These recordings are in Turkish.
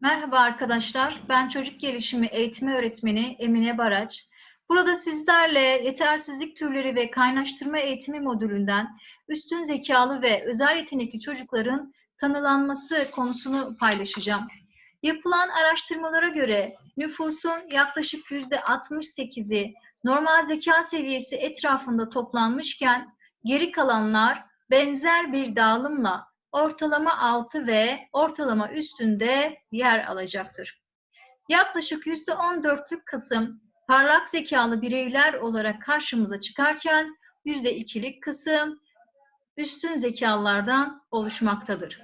Merhaba arkadaşlar, ben çocuk gelişimi eğitimi öğretmeni Emine Baraç. Burada sizlerle yetersizlik türleri ve kaynaştırma eğitimi modülünden üstün zekalı ve özel yetenekli çocukların tanılanması konusunu paylaşacağım. Yapılan araştırmalara göre nüfusun yaklaşık %68'i normal zeka seviyesi etrafında toplanmışken geri kalanlar benzer bir dağılımla ortalama altı ve ortalama üstünde yer alacaktır. Yaklaşık %14'lük kısım parlak zekalı bireyler olarak karşımıza çıkarken %2'lik kısım üstün zekalılardan oluşmaktadır.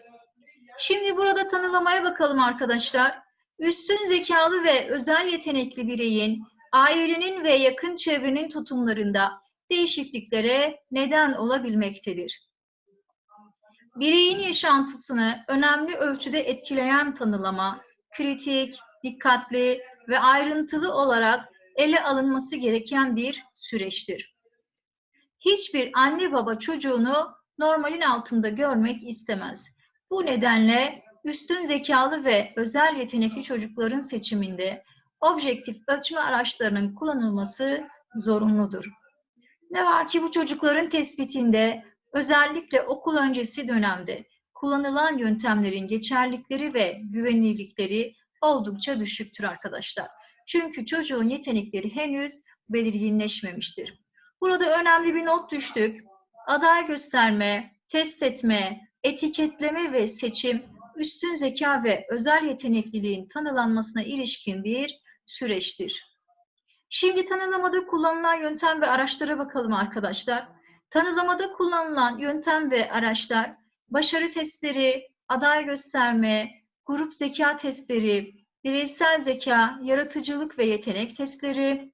Şimdi burada tanılamaya bakalım arkadaşlar. Üstün zekalı ve özel yetenekli bireyin ailenin ve yakın çevrenin tutumlarında değişikliklere neden olabilmektedir. Bireyin yaşantısını önemli ölçüde etkileyen tanılama, kritik, dikkatli ve ayrıntılı olarak ele alınması gereken bir süreçtir. Hiçbir anne baba çocuğunu normalin altında görmek istemez. Bu nedenle üstün zekalı ve özel yetenekli çocukların seçiminde objektif ölçme araçlarının kullanılması zorunludur. Ne var ki bu çocukların tespitinde özellikle okul öncesi dönemde kullanılan yöntemlerin geçerlikleri ve güvenilirlikleri oldukça düşüktür arkadaşlar. Çünkü çocuğun yetenekleri henüz belirginleşmemiştir. Burada önemli bir not düştük. Aday gösterme, test etme, etiketleme ve seçim üstün zeka ve özel yetenekliliğin tanılanmasına ilişkin bir süreçtir. Şimdi tanılamada kullanılan yöntem ve araçlara bakalım arkadaşlar. Tanılamada kullanılan yöntem ve araçlar başarı testleri, aday gösterme, grup zeka testleri, bireysel zeka, yaratıcılık ve yetenek testleri,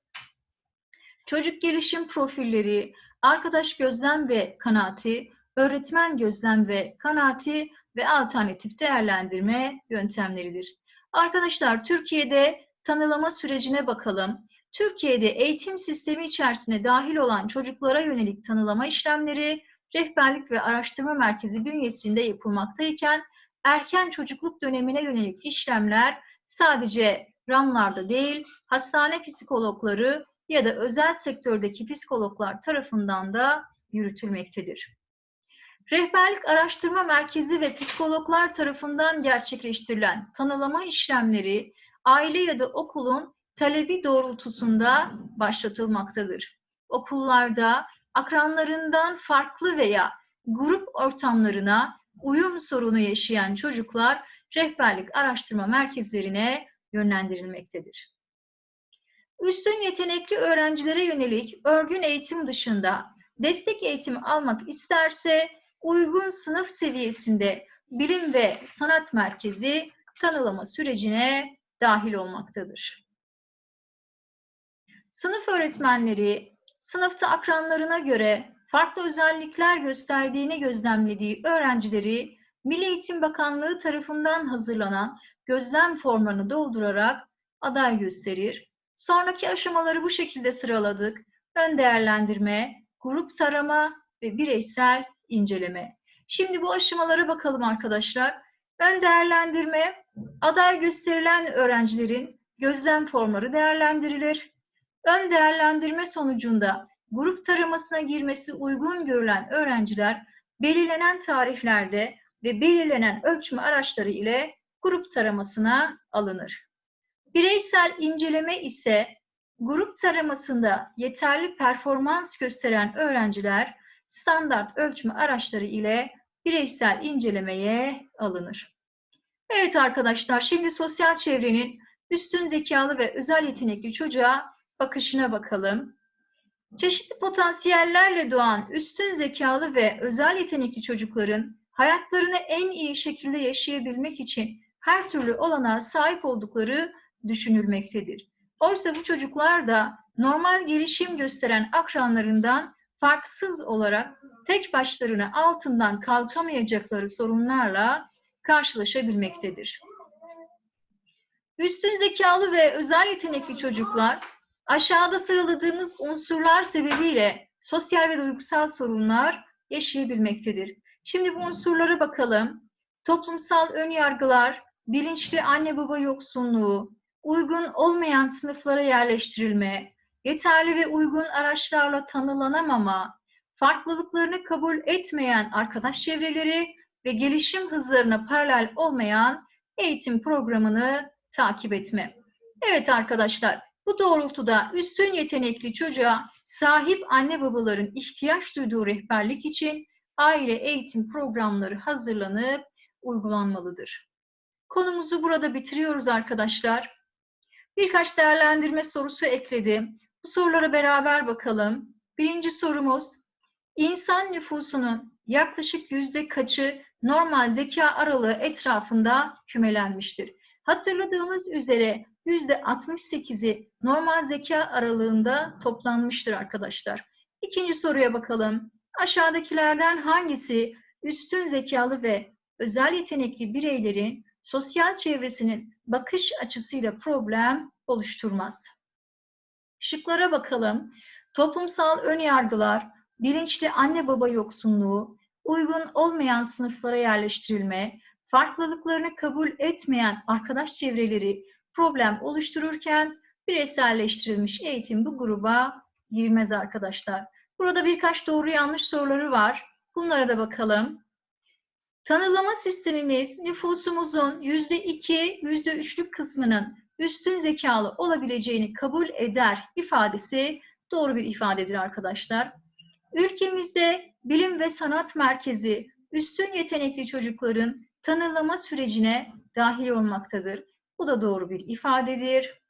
çocuk gelişim profilleri, arkadaş gözlem ve kanaati, öğretmen gözlem ve kanaati ve alternatif değerlendirme yöntemleridir. Arkadaşlar Türkiye'de tanılama sürecine bakalım. Türkiye'de eğitim sistemi içerisine dahil olan çocuklara yönelik tanılama işlemleri rehberlik ve araştırma merkezi bünyesinde yapılmaktayken erken çocukluk dönemine yönelik işlemler sadece RAM'larda değil, hastane psikologları ya da özel sektördeki psikologlar tarafından da yürütülmektedir. Rehberlik Araştırma Merkezi ve psikologlar tarafından gerçekleştirilen tanılama işlemleri aile ya da okulun talebi doğrultusunda başlatılmaktadır. Okullarda akranlarından farklı veya grup ortamlarına uyum sorunu yaşayan çocuklar rehberlik araştırma merkezlerine yönlendirilmektedir. Üstün yetenekli öğrencilere yönelik örgün eğitim dışında destek eğitim almak isterse uygun sınıf seviyesinde bilim ve sanat merkezi tanılama sürecine dahil olmaktadır. Sınıf öğretmenleri sınıfta akranlarına göre farklı özellikler gösterdiğini gözlemlediği öğrencileri Milli Eğitim Bakanlığı tarafından hazırlanan gözlem formlarını doldurarak aday gösterir. Sonraki aşamaları bu şekilde sıraladık. Ön değerlendirme, grup tarama ve bireysel inceleme. Şimdi bu aşamalara bakalım arkadaşlar. Ön değerlendirme, aday gösterilen öğrencilerin gözlem formları değerlendirilir. Ön değerlendirme sonucunda grup taramasına girmesi uygun görülen öğrenciler belirlenen tarihlerde ve belirlenen ölçme araçları ile grup taramasına alınır. Bireysel inceleme ise grup taramasında yeterli performans gösteren öğrenciler standart ölçme araçları ile bireysel incelemeye alınır. Evet arkadaşlar şimdi sosyal çevrenin üstün zekalı ve özel yetenekli çocuğa bakışına bakalım. Çeşitli potansiyellerle doğan üstün zekalı ve özel yetenekli çocukların hayatlarını en iyi şekilde yaşayabilmek için her türlü olanağa sahip oldukları düşünülmektedir. Oysa bu çocuklar da normal gelişim gösteren akranlarından farksız olarak tek başlarına altından kalkamayacakları sorunlarla karşılaşabilmektedir. Üstün zekalı ve özel yetenekli çocuklar aşağıda sıraladığımız unsurlar sebebiyle sosyal ve duygusal sorunlar yaşayabilmektedir. Şimdi bu unsurlara bakalım. Toplumsal ön yargılar, bilinçli anne baba yoksunluğu, uygun olmayan sınıflara yerleştirilme, yeterli ve uygun araçlarla tanılanamama, farklılıklarını kabul etmeyen arkadaş çevreleri ve gelişim hızlarına paralel olmayan eğitim programını takip etme. Evet arkadaşlar, bu doğrultuda üstün yetenekli çocuğa sahip anne babaların ihtiyaç duyduğu rehberlik için aile eğitim programları hazırlanıp uygulanmalıdır. Konumuzu burada bitiriyoruz arkadaşlar. Birkaç değerlendirme sorusu ekledim. Bu sorulara beraber bakalım. Birinci sorumuz, insan nüfusunun yaklaşık yüzde kaçı normal zeka aralığı etrafında kümelenmiştir? Hatırladığımız üzere 68'i normal zeka aralığında toplanmıştır arkadaşlar. İkinci soruya bakalım. Aşağıdakilerden hangisi üstün zekalı ve özel yetenekli bireylerin sosyal çevresinin bakış açısıyla problem oluşturmaz? Şıklara bakalım. Toplumsal önyargılar, bilinçli anne baba yoksunluğu, uygun olmayan sınıflara yerleştirilme, farklılıklarını kabul etmeyen arkadaş çevreleri problem oluştururken bireyselleştirilmiş eğitim bu gruba girmez arkadaşlar. Burada birkaç doğru yanlış soruları var. Bunlara da bakalım. Tanılama sistemimiz nüfusumuzun %2, %3'lük kısmının üstün zekalı olabileceğini kabul eder ifadesi doğru bir ifadedir arkadaşlar. Ülkemizde bilim ve sanat merkezi üstün yetenekli çocukların tanılama sürecine dahil olmaktadır. Bu da doğru bir ifadedir.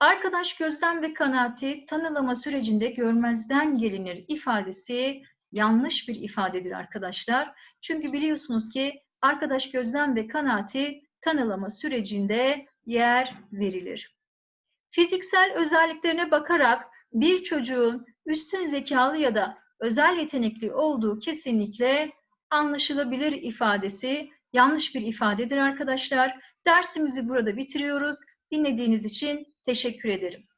Arkadaş gözlem ve kanaati tanılama sürecinde görmezden gelinir ifadesi yanlış bir ifadedir arkadaşlar. Çünkü biliyorsunuz ki arkadaş gözlem ve kanaati tanılama sürecinde yer verilir. Fiziksel özelliklerine bakarak bir çocuğun üstün zekalı ya da özel yetenekli olduğu kesinlikle anlaşılabilir ifadesi yanlış bir ifadedir arkadaşlar. Dersimizi burada bitiriyoruz. Dinlediğiniz için teşekkür ederim.